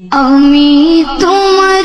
আমি তোমার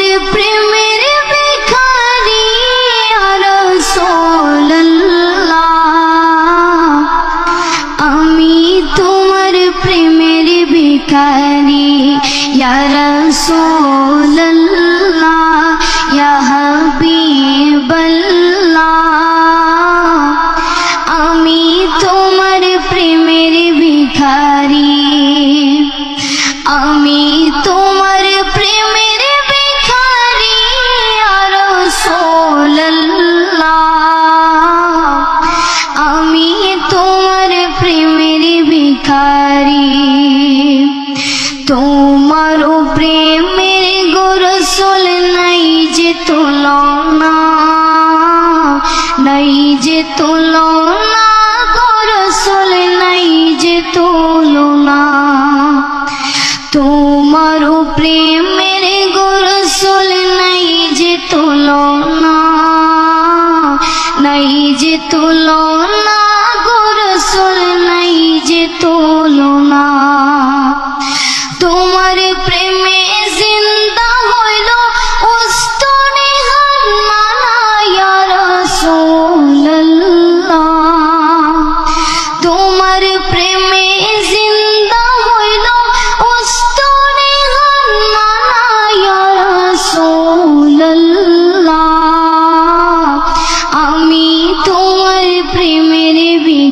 তুলো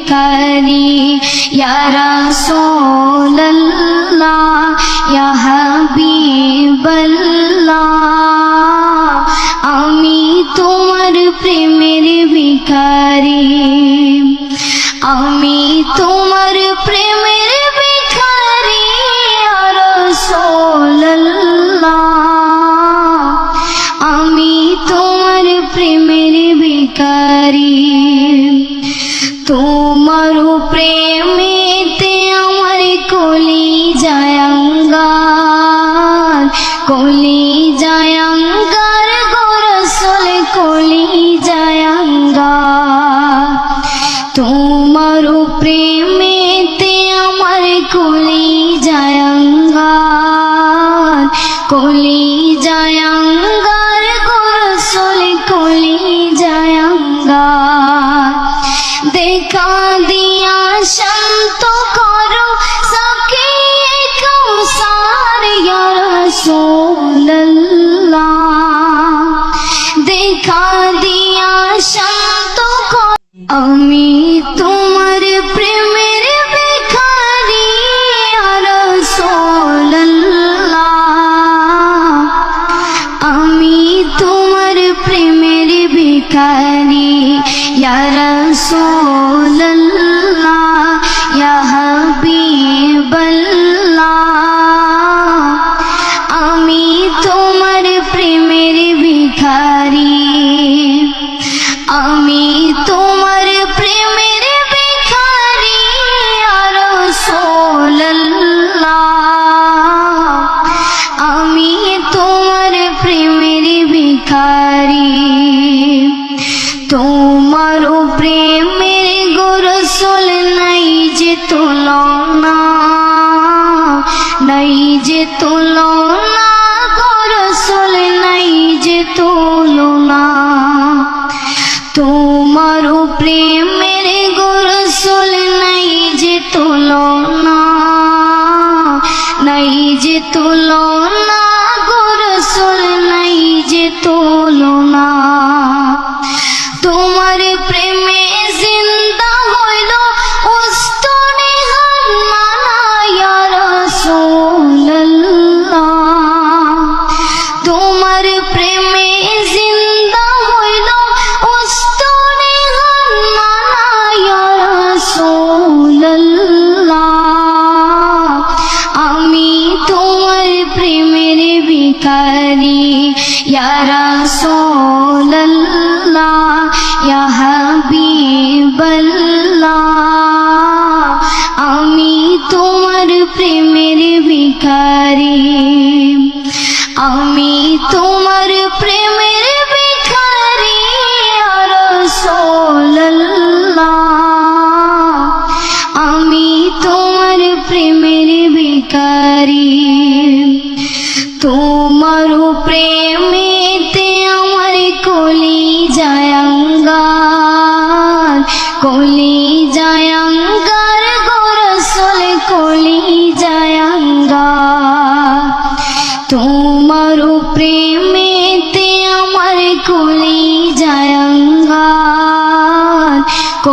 करी या रसूल अल्लाह या हबीब अल्लाह আমি তোমার প্রেমের ভিখারি কারু প্রেমেতে আমার কলি জায়ঙ্গা কলি song.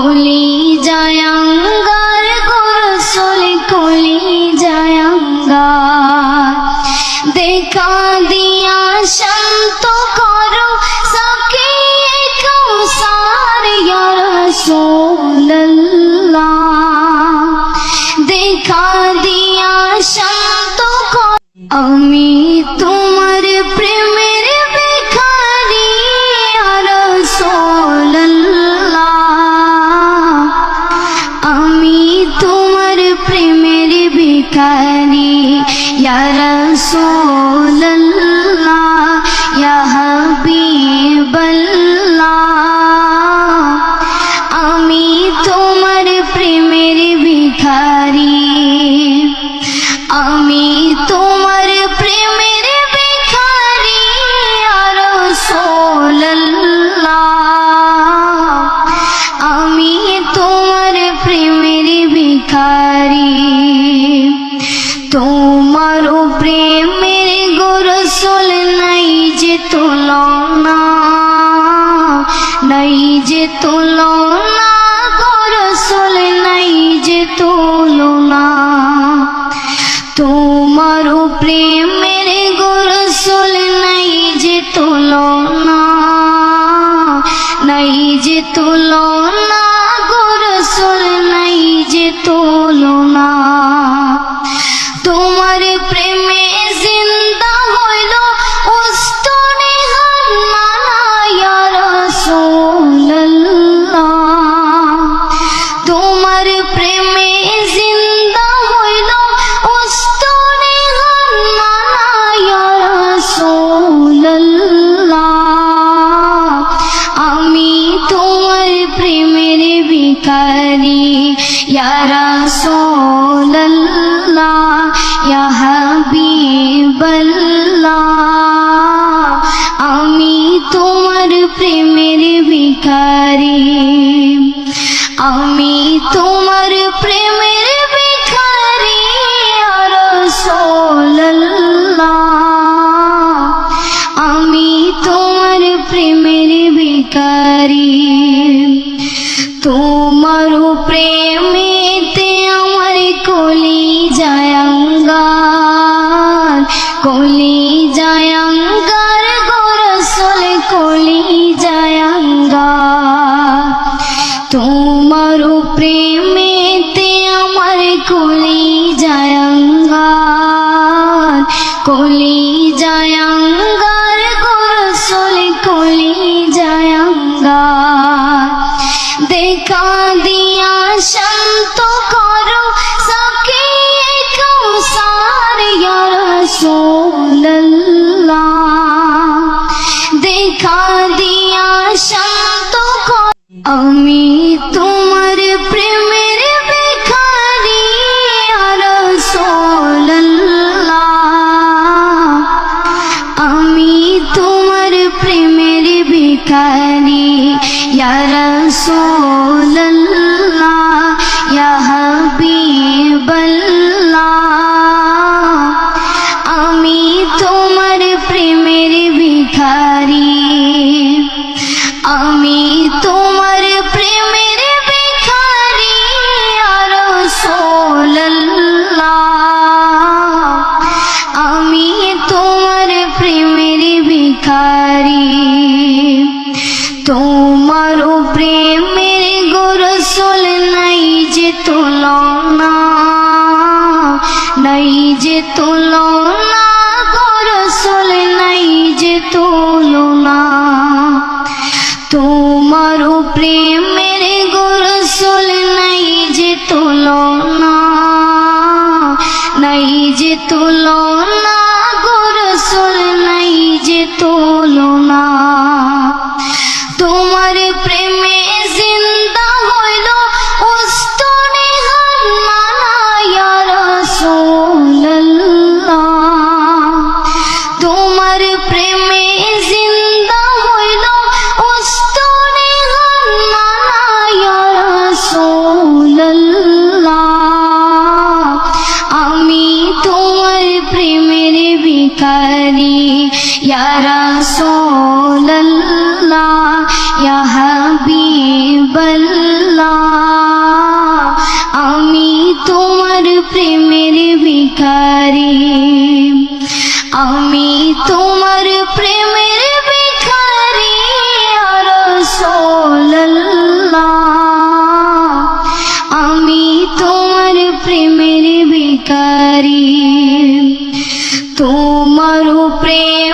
only তোমার প্রেমের ভিখারি ইয়ারসোল से मेरे भिखारी আমি তো যে তুলো پری یا رسول اللہ প্রেমেতে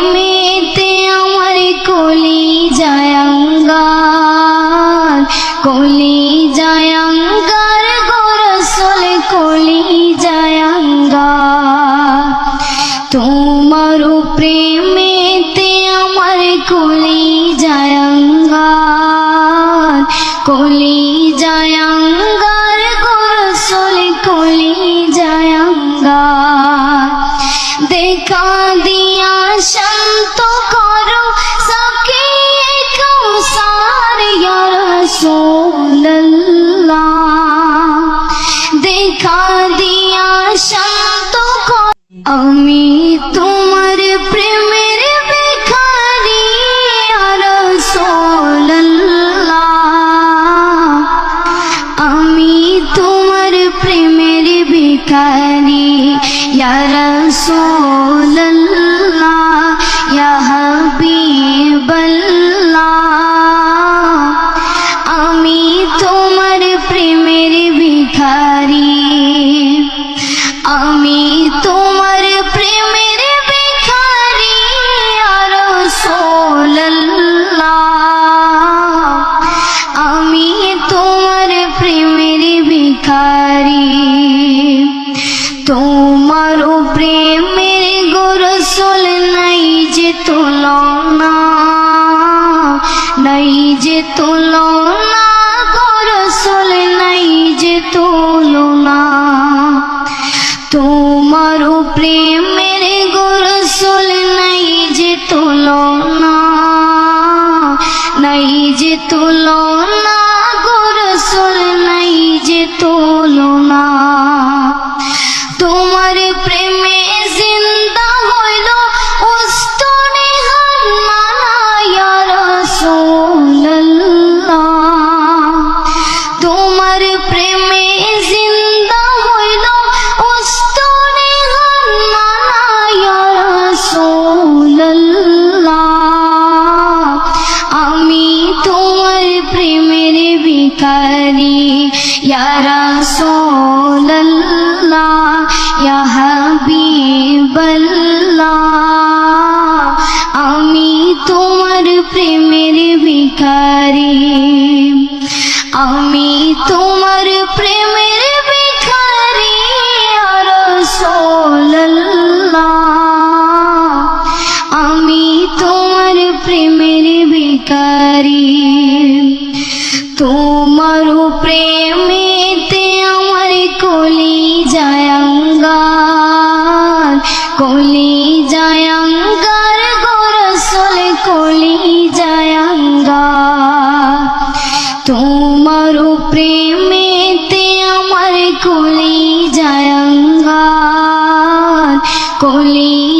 কলি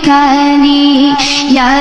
ভিখারি ইয়া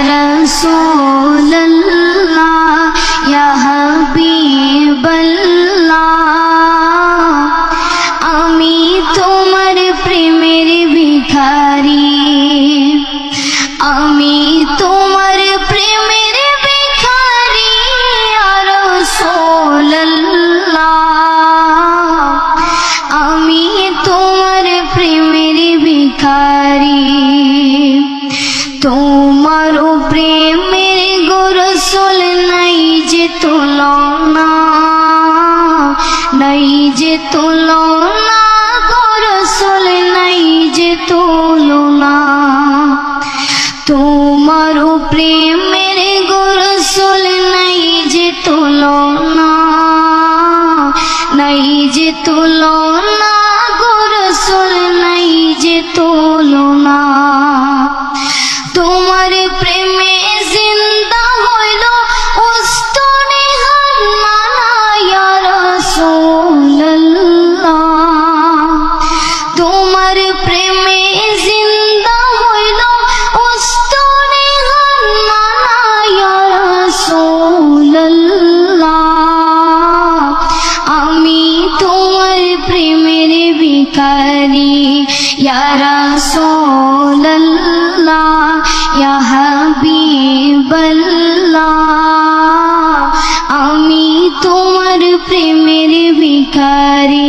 প্রেমের ভিখারি